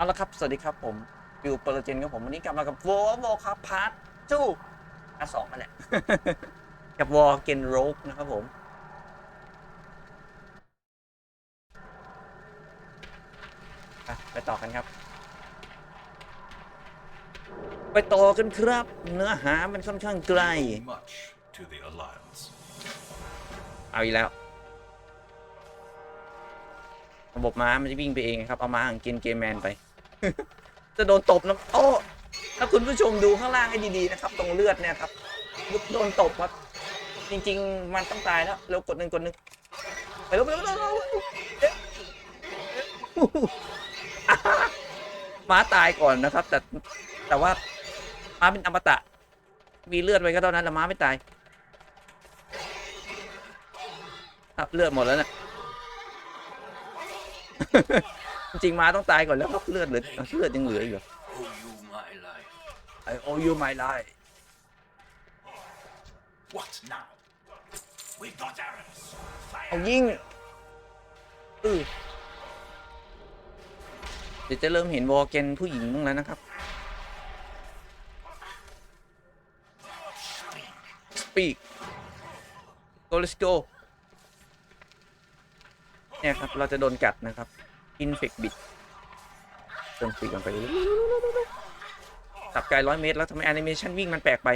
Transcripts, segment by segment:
เอาละครับ สวัสดีครับผมอยู่เปอร์เจนกับผมวันนี้กลับมากับวอลวอลครับพาร์ทจูพาร์ทสองนั่นแหละกับวอลเกนโรกนะครับผมอะไปต่อกันครับ ไปต่อกันครับ เนื้อหามันค่อนข้างไกล much to the Alliance. เอาอีกแล้ว ระบบม้ามันจะวิ่งไปเองครับ เอาม้าของเกนเกมแมนไป จะโดนตบนะโอ้ถ้าคุณผู้ชมดูข้างล่างให้ดีๆนะครับ ตรงเลือดเนี่ยครับโดนตบครับ จริง ๆ มันต้องตายแล้วเร็วกดหนึ่งกดหนึ่งไปเร็วไปเร็วเร็วเร็วม้าตายก่อนนะครับ แต่แต่ว่าม้าเป็นอมตะ มีเลือดไปก็เท่านั้นแต่ม้าไม่ตายเลือดหมดแล้วเนะ จริงๆมาต้องตายก่อนแล้วครับเลือดเหลือเลือดยังเหลืออยู่ Owe you my life. ไอโอยูไมไล What now? We've got arrows. เอา Fire! ยิงอือเดี๋ยวจะเริ่มเห็นวอลเกนผู้หญิงบ้างแล้วนะครับ speak go let's go เนี่ยครับ เราจะโดนกัดนะครับ infect bit เติมปีกกันไปเรื่อยๆขับไกลร้อยเมตร แล้วทำไมแอนิเมชันวิ่งมันแปลกไป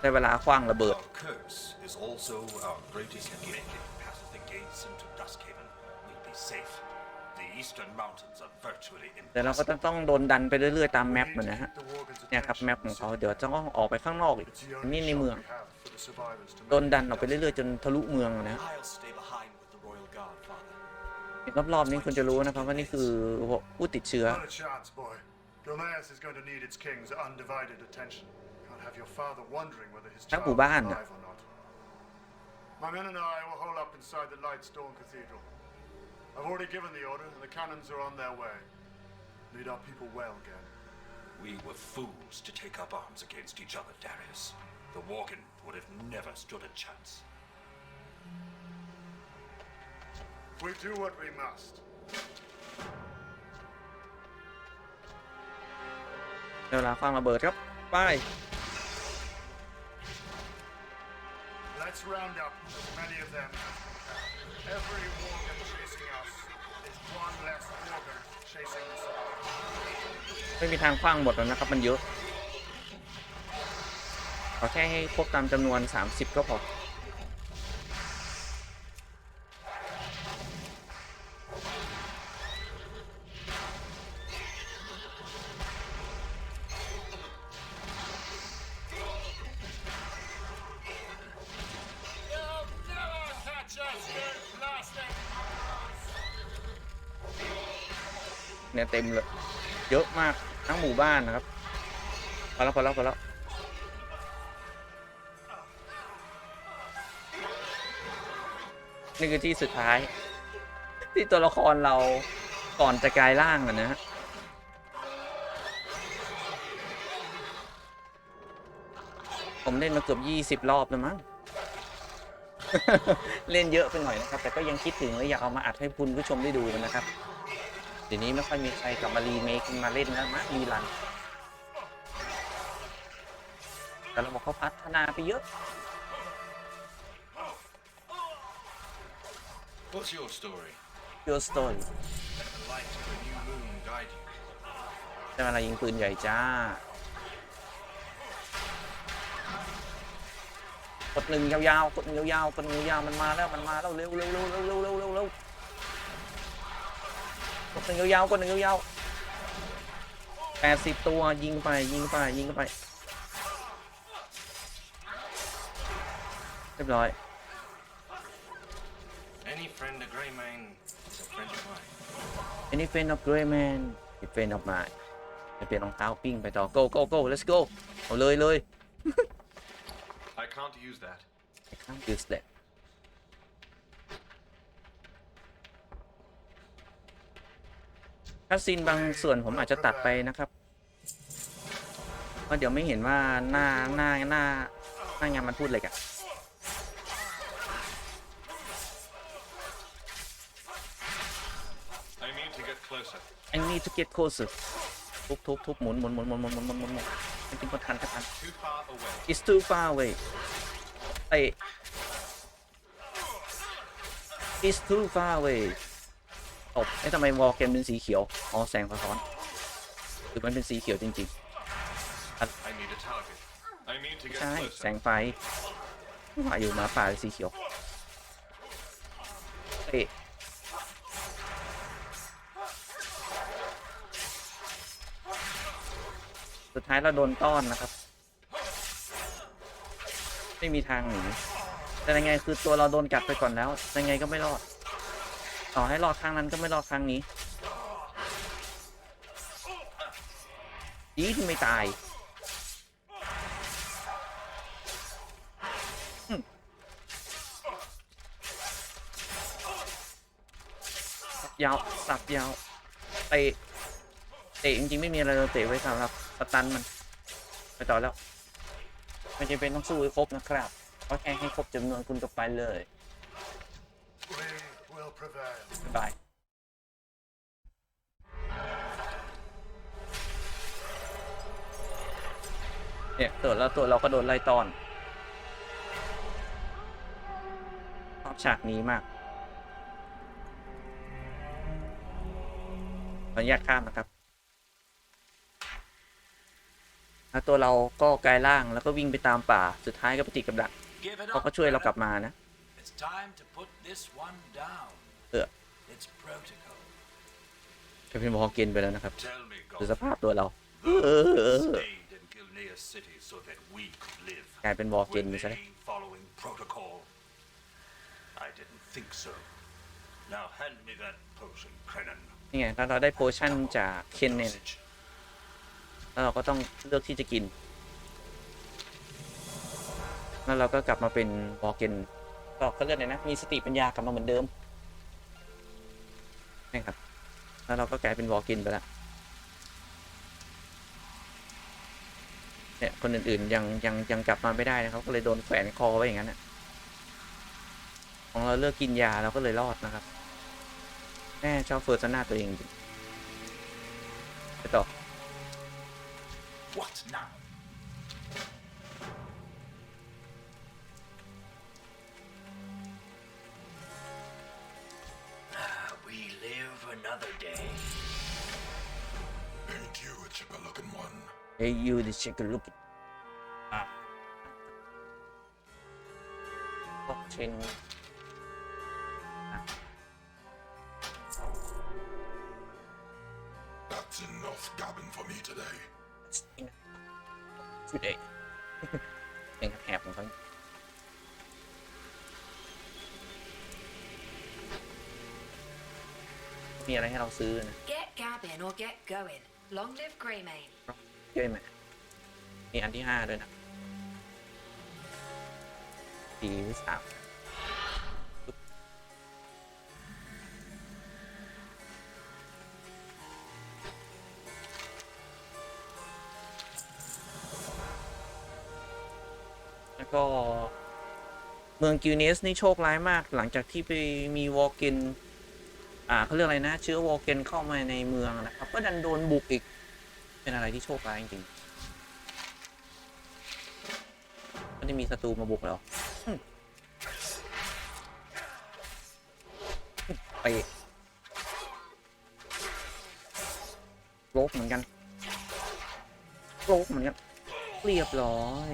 ได้เวลาคว้างระเบิด Our curse is also our greatest gift. Past the gates into Duskhaven, we'll be safe. The eastern mountains are virtually แต่เราก็ต้อง impassable. ต้องโดนดันไปเรื่อยๆตามแมปมันนะฮะ เนี่ยครับแมปของเขาเดี๋ยวจะต้องออกไปข้างนอกอีกอันนี้ในเมืองโดนดันออกไปเรื่อยๆจนทะลุเมืองอะนะฮะ I'll stay behind with the royal guard, father. เห็นรอบๆนี้คุณจะรู้นะครับว่านี่คือผู้ติดเชื้อ Not a chance, boy. Gilneas is going to need its king's undivided attention. Can't have your father wondering whether his ทั้ง child หมู่ is บ้านน่ะ alive or not. My men and I will hold up inside the Lightstone Cathedral. I've already given the order, and the cannons are on their way. Lead our people well, Gen. We were fools to take up arms against each other, Darius. The Worgen would have never stood a chance. We do what we must. Đây là khoang là bờ. Bye. Let's round up as many of them as we can. Every Worgen ไม่มีทางคว้างหมดแล้วนะครับ มันเยอะขอแค่ให้ครบตามจำนวน 30 ก็พอ เนี่ยเต็มเลย เยอะมากทั้งหมู่บ้านนะครับพอแล้วพอแล้วพอแล้วนี่คือที่สุดท้าย ที่ตัวละครเราก่อนจะกลายร่างอะนะฮะผมเล่นมาเกือบยี่สิบรอบแล้วมั้ง เล่นเยอะไปหน่อยนะครับ แต่ก็ยังคิดถึงและอยากเอามาอัดให้คุณผู้ชมได้ดูนะครับ เดี๋ยวนี้ไม่ค่อยมีใครกลับมารีเมคมาเล่นแล้วนะรีรัน แต่เราบอกเขาพัฒนาไปเยอะยูสโตนได้มาไรยิงปืนใหญ่จ้ากนหนึ่งยาวๆกดหนึ่งยาวๆกดหนึ่งยาวมันมาแล้วมันมาแล้วเร็วเร็วเร็วเร็วเร็วเร็วเร็ว ดหนึ่งยาวๆกดหนึ่งยาวๆแปดสิบตัวยิงไปยิงไปยิงไป เรียบร้อย Any friend of Greymane is a friend of mine. Any friend of Grey Man a friend of mine ไปเปลี่ยนรองเท้าปิ้งไปต่อ go go go let's go เอาเลยเลย I can't use that. I can't use that คัสซีนบางส่วนผมอาจจะตัดไปนะครับเพราะเดี๋ยวไม่เห็นว่าหน้าหน้าหน้าหน้างานมันพูดอะไรกัน I mean to get closer. I need to get closer ทุบทุบทุบหมุนหมุนหมุนหมุนหมุนหมุนหมุนหมุนหมุนไม่กินก็ทันก็ทัน Too far away. it's too far away เตะ it's too far away ตบไอ้ทำไมวอลเกมเป็นสีเขียว อ๋อแสงสะท้อนหรือมันเป็นสีเขียวจริง I need a target. I mean to ๆ get ใช่แส closer. งไฟว่าอยู่หมาป่าเป็นสีเขียวเตะสุดท้ายเราโดนต้อนนะครับ ไม่มีทางหนีแต่ยังไงคือตัวเราโดนกัดไปก่อนแล้วยังไงก็ไม่รอด ต่อให้รอดครั้งนั้นก็ไม่รอดครั้งนี้ ดีที่ไม่ตายอืมสับยาวสับยาวเตะเตะจริงๆไม่มีอะไรเราเตะไว้สำหรับสตันมัน ไปต่อแล้วไม่จำเป็นต้องสู้ให้ครบนะครับเพราะแค่ให้ครบจำนวนคุณก็ไปเลย We will prevail. บ๊าย เนี่ยตัวแล้วตัวเราก็โดนไล่ตอนชอบฉากนี้มากขออนุญาตข้ามนะครับแล้วตัวเราก็กลายร่างแล้วก็วิ่งไปตามป่าสุดท้ายก็ไปติดกับดัก Give it เขา up, ก็ช่วยเรากลับ Brennan. มานะ It's time to put this one down. เออ It's protocol. จะเป็นวอลเกนไปแล้วนะครับ Tell me, ดูส God. ภาพตัวเรา Those stayed in กลายเป็นวอลเกน Were ไปซะแล้ว they following protocol? I didn't think so. Now hand me that potion, Krenan. นี่ไงแล้วเราได้โพชั่นจากเคนเนน Dosage. แล้วเราก็ต้องเลือกที่จะกิน แล้วเราก็กลับมาเป็นวอลเกนก็เขาเรียกอะไรนะ มีสติปัญญากลับมาเหมือนเดิมนี่ครับ แล้วเราก็กลายเป็นวอลเกนไปแล้ว เนี่ยคนอื่นๆยังยังยังจับมาไม่ได้นะครับ ก็เลยโดนแขวนคอไว้อย่างนั้นน่ะของเราเลือกกินยาเราก็เลยรอดนะครับ แม่ชอบเฟอร์ซนาตัวเองจริงไปต่อ What now? Hey, you, let's a look ah. Boxing. Ah. That's enough gabbing for me today. That's enough. Today. Thing happened, right? Get Gavin or get going. Long live Greymane. เยอะไหมมีอันที่ห้าด้วยนะสี่หรือสามปึ๊บแล้วก็เมืองกิวเนสนี่โชคร้ายมาก หลังจากที่ไปมีวอลเกนอ่าเขาเรียกอะไรนะ เชื้อวอลเกนเข้ามาในเมืองนะครับ ก็ดันโดนบุกอีก เป็นอะไรที่โชคร้ายจริงๆไม่ได้มีศัตรูมาบุกแล้วอืมไปโลกเหมือนกันโลกเหมือนกันเรียบร้อย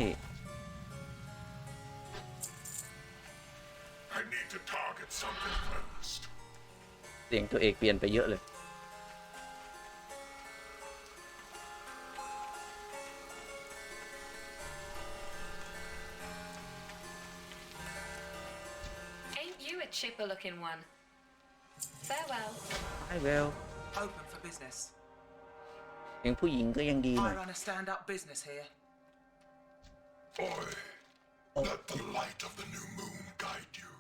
I need to target something first. เสียงตัวเอกเปลี่ยนไปเยอะเลย chipper looking one? Farewell. ไอ้เวล Open for business. เสียงผู้หญิงก็ยังดีหน่อย I run a stand-up business here. Boy, let the light of the new moon guide you.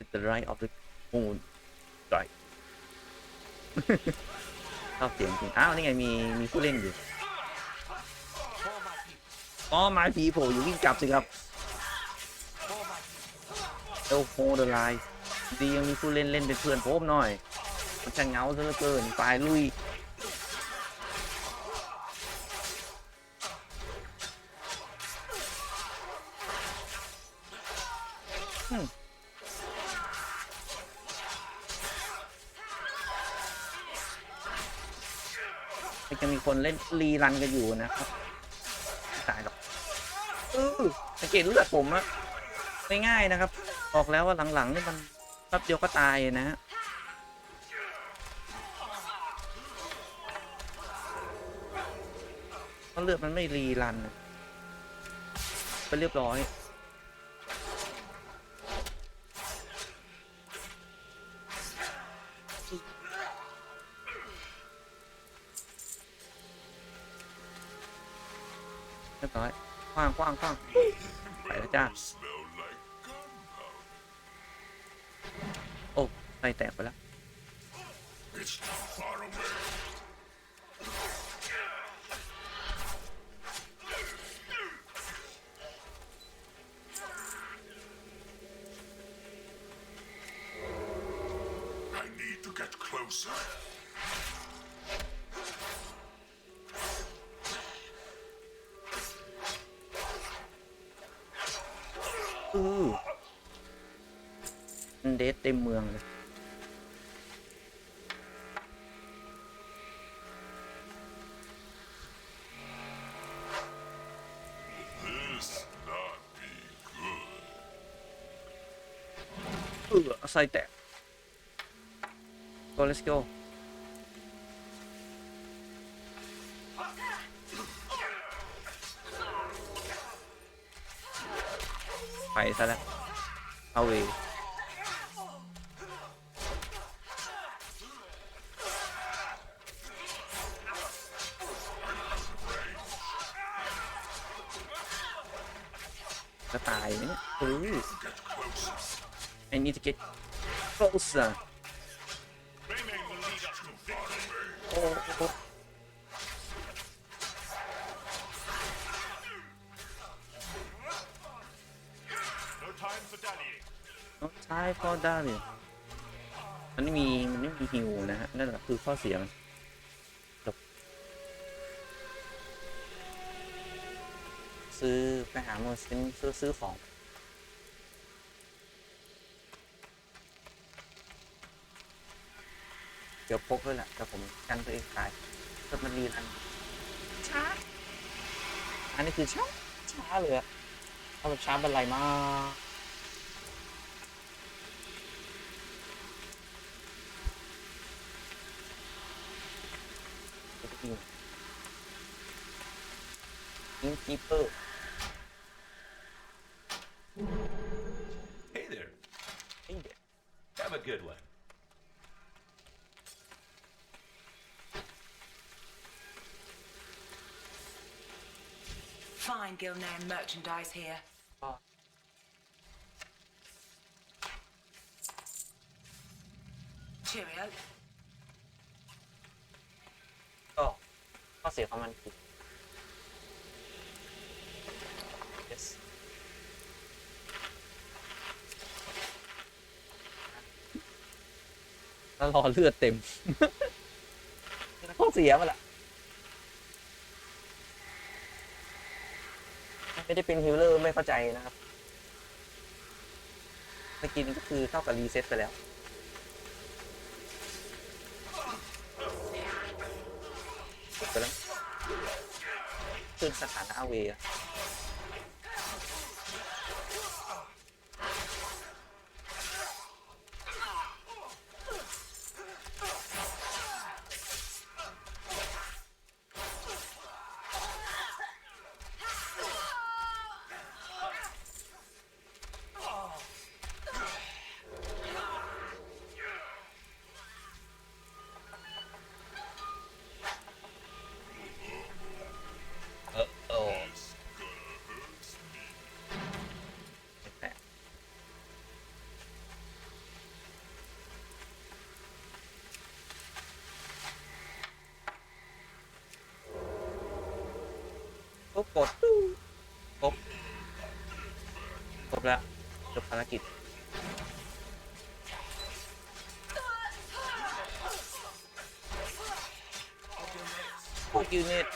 It's the right of the moon right ชอบเสียงจริง อ้าว นี่ไง มี มีผู้เล่นอยู่อ๋อไม้ผีโผล่อยู่วิ่งกลับสิครับ โอ้โหเดอะไลน์ดียังมีผู้เล่นเล่นเป็นเพื่อนผมหน่อย มันจะเงาซะเหลือเกินไปลุยมันจะมีคนเล่นรีรันกันอยู่นะครับตายหรอกเออสังเกตเลือดผมอะไม่ง่ายนะครับ บอกแล้วว่าหลังๆนี่มันแป๊บเดียวก็ตายนะฮะเพราะเลือดมันไม่รีรันไปเรียบร้อยเรียบร้อยคว้างคว้างคว้างไปแล้วจ้า ไฟแตกไปแล้ว It's too far away. I need to get closer. อือมันเดทเต็มเมืองเลย excited. Go, let's go. Ay, isa lang. Away. Patay na nga. Please. I need to get closer โอ้โห No time for dallying. น้องชายพอได้เลยมันไม่มีมันไม่มีฮิวนะฮะนั่นแหละคือข้อเสียมันจบซื้อไปหาโมซินซื้อซื้อของ เดี๋ยวพกด้วยแหละแต่ผมกันตัวเองตายก็มันรีรันช้า อันนี้คือช้า ช้าเลยอะเอาแบบช้าบรรลัยมากยิงคีเปอร์ Hey there. เฮ้ยเดี๋ยว Have a good one. Fine Gilnan merchandise here. Oh. Cheerio. ก็ข้อเสียของมันคือ yes แล้วรอเลือดเต็ม ข้อเสียมันละ ไม่ได้เป็นฮิลเลอร์ไม่เข้าใจนะครับเมื่อกี้นี้ก็คือเท่ากับรีเซ็ตไปแล้ว ไปแล้วขึ้นสถานะเวอะ ก็กดตู้จบแล้วจบภารกิจพวกยูนิต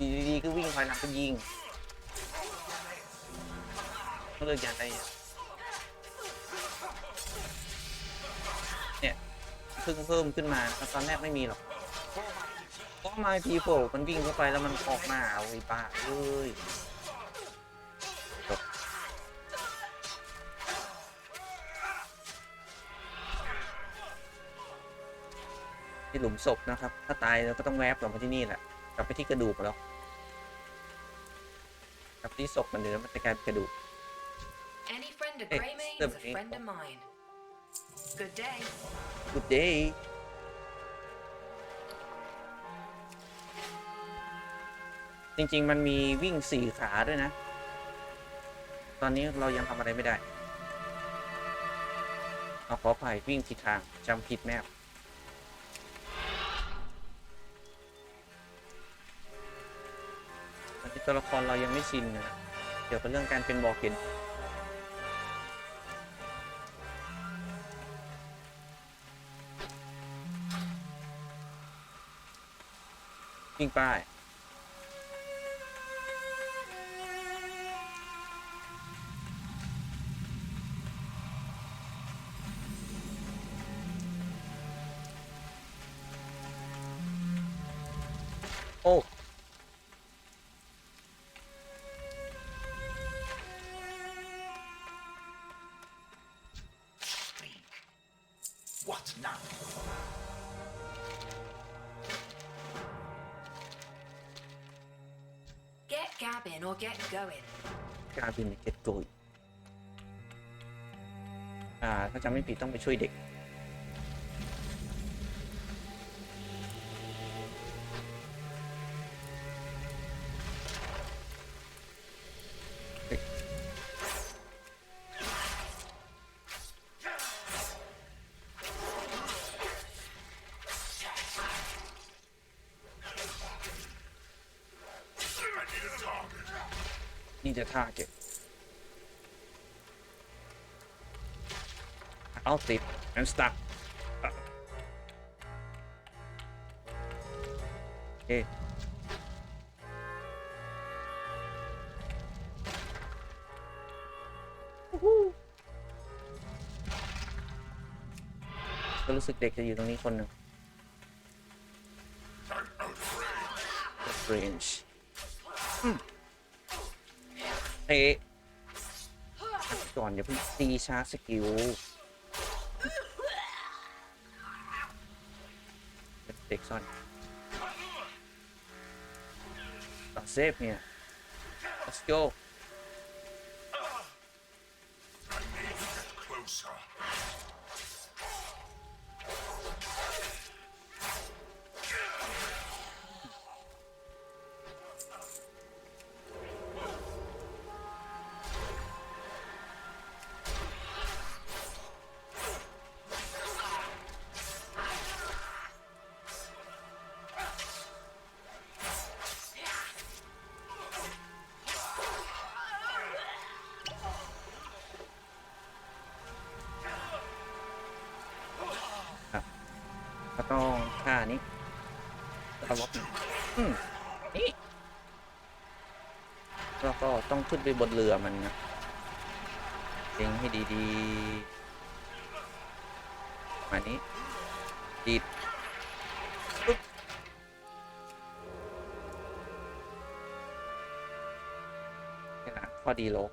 ดีดีๆก็วิ่งถอยหลังก็ยิงก็เลิกอยันได้ยังเนี่ยเพิ่งเพิ่มขึ้นมาตอนแรกไม่มีหรอก เพราะมาพีโผมันวิ่งเข้าไปแล้วมันออกมาเอาไอ้บ้าเอ้ยที่หลุมศพนะครับ ถ้าตายเราก็ต้องแวบกลับมาที่นี่แหละ กลับไปที่กระดูกแล้วกลับไปที่ศพมันเดี๋ยวมันจะกลายเป็นกระดูก Any friend of Hey, Greymane's stop a it. friend of mine. Good day. Good day จริง ๆ มันมีวิ่งสี่ขาด้วยนะ ตอนนี้เรายังทำอะไรไม่ได้ เอาขออภัยวิ่งผิดทางจำผิดแมพตอนนี้ตัวละครเรายังไม่ชินนะเกี่ยวกับเรื่องการเป็นบอกเห็นวิ่งป้าย บินเก็ตโกยอ่าถ้าจำไม่ผิดต้องไปช่วยเด็ก ติด and stuck อะโอเคก็รู้สึกเด็กจะอยู่ตรงนี้คนหนึ่ง I'm out of range. เอ๊ะก่อนอย่าเพิ่งตีชาร์จสกิล เด็กซ่อนต่อเซฟเนี่ย let's go นี้เอาล็อกอืมนี่แล้วก็ต้องขึ้นไปบนเรือมันนะเล็งให้ดีๆมานี้ดีดปึ๊บนี่นะข้อดีโลก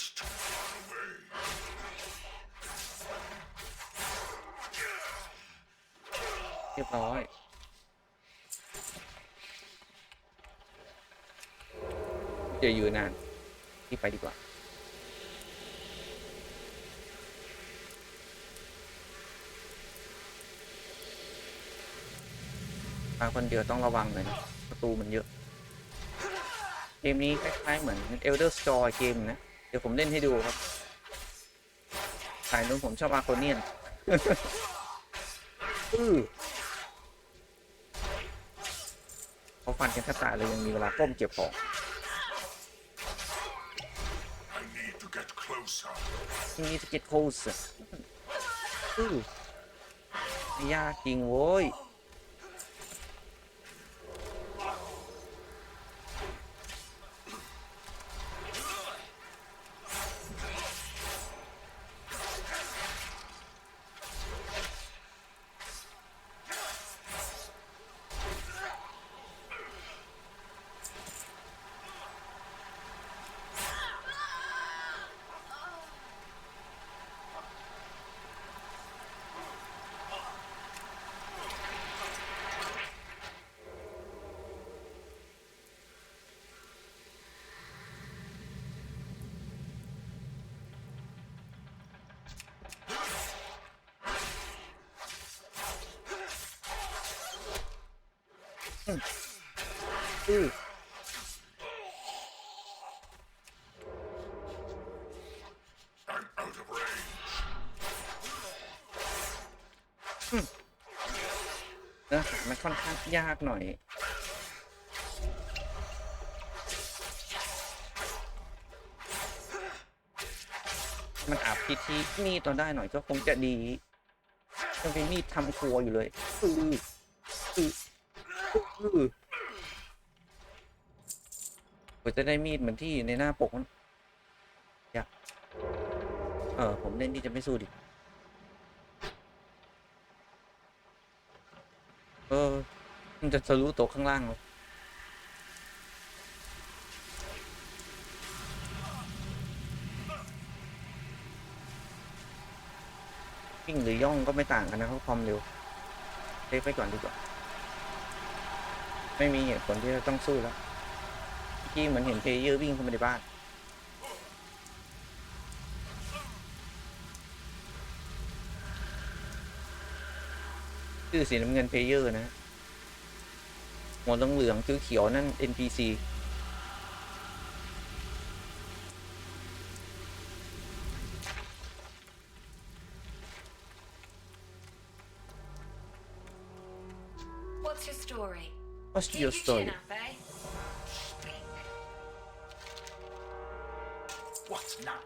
It's too far away. เรียบร้อย จะยู่นานที่ไปดีกว่า มาคนเดียวต้องระวังหน่อยนะ ประตูมันเยอะ เกมนี้คล้ายๆเหมือน Elder Scrolls เกมนะ เดี๋ยวผมเล่นให้ดูครับสายนู้นผมชอบอาโคเนียนอือเขาฟันกันแทบตายเลยยังมีเวลาก้มเก็บของ I need to get closer. ที่นี่จะเก็ตโคสอือไม่ยากจริงโว้ย อือเนื้อหามันค่อนข้างยากหน่อยมันอาบพิธีมีดตอนได้หน่อยก็คงจะดียังเป็นมีดทำครัวอยู่เลยอืออืออือ ผมจะได้มีดเหมือนที่ในหน้าปกมันอยากเออ ผมเล่นที่จะไม่สู้ดิ เออ มันจะทะลุโต๊ะข้างล่างเหรอวิ่งหรือย่องก็ไม่ต่างกันนะครับความเร็วเทคไปก่อนดีกว่า ไม่มีเหตุผลที่จะต้องสู้แล้วกี้เหมือนเห็นเพลเยอร์วิ่งเข้ามาในบ้าน ชื่อสีน้ำเงินเพลเยอร์นะหัวเหลืองคือเขียวนั่น NPC Speak. What now?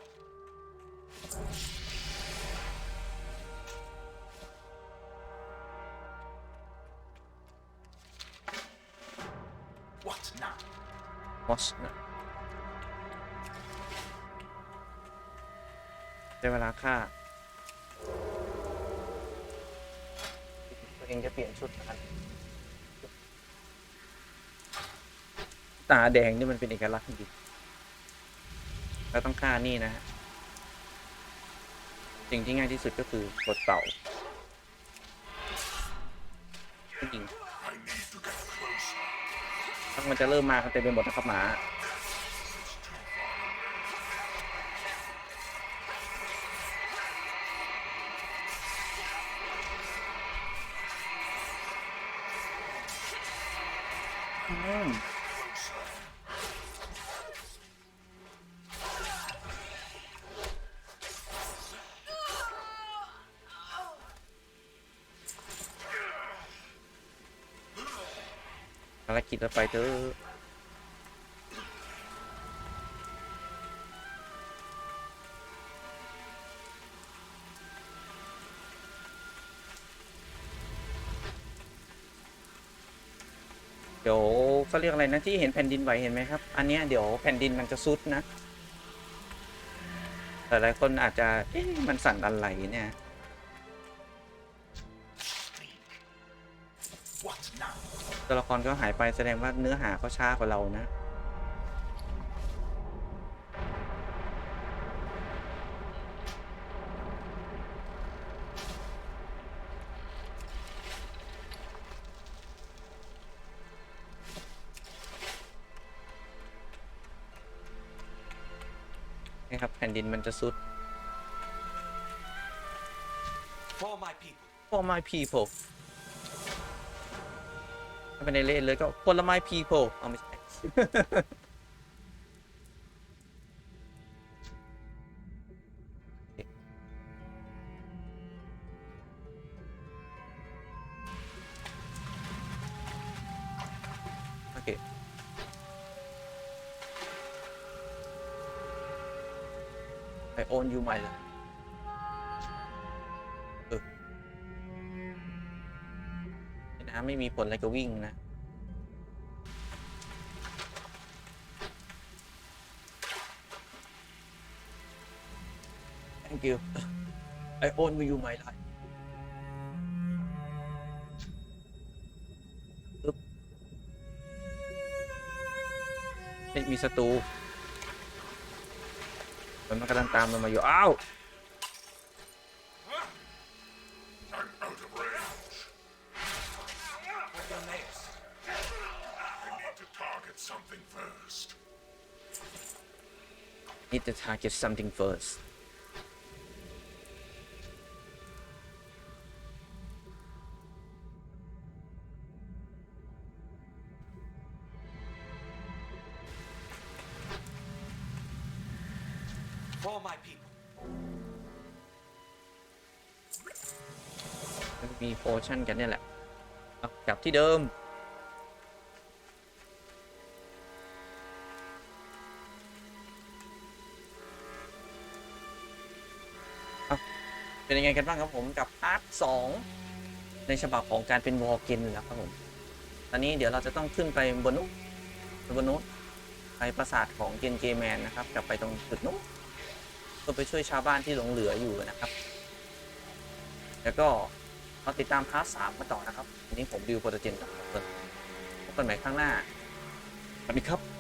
What now? What's นะได้เวลาฆ่าตัวเองจะเปลี่ยนชุดนะครับ ตาแดงนี่มันเป็นเอกลักษณ์จริงๆแล้วต้องฆ่านี่นะฮะสิ่งที่ง่ายที่สุดก็คือกดเต่าจริงถ้ามันจะเริ่มมากันเต็มไปหมดนะครับหมาอืม กิจเราไปเถอะเดี๋ยวเขาเรียกอะไรนะที่เห็นแผ่นดินไหวเห็นไหมครับ อันเนี้ยเดี๋ยวแผ่นดินมันจะซุดนะ หลายคนอาจจะเอ๊ะมันสั่นอะไรเนี่ย ตัวละครก็หายไปแสดงว่าเนื้อหาเขาช้ากว่าเรานะอนะครับ แผ่นดินมันจะสุด For my people. for my people ถ้าเป็นในเลนเลยก็คนละ my people เอาไม่ใช่ โอเค I own you my land ะไม่มีผลอะไรก็วิ่งนะ thank you I own you my life ไม่มีศัตรูมันมันกำลังตามมันมาอยู่ อ้าว something first. need to target something first. For my people. มันมีโพชั่นกันเนี่ยแหละเอากลับที่เดิม เป็นยังไงกันบ้างครับผมกับพาร์ทสองในฉบับของการเป็นวอลเกนแล้วครับผม ตอนนี้เดี๋ยวเราจะต้องขึ้นไปบนนู้นบนนู้นไปปราสาทของเกนเกแมนนะครับกลับไปตรงจุดนู้นเพื่อไปช่วยชาวบ้านที่หลงเหลืออยู่นะครับ แล้วก็มาติดตามพาร์ทสามมาต่อนะครับวันนี้ผมดิวโปรตเจนกับเพื่อนพบกันใหม่ครั้งหน้าสวัสดีครับ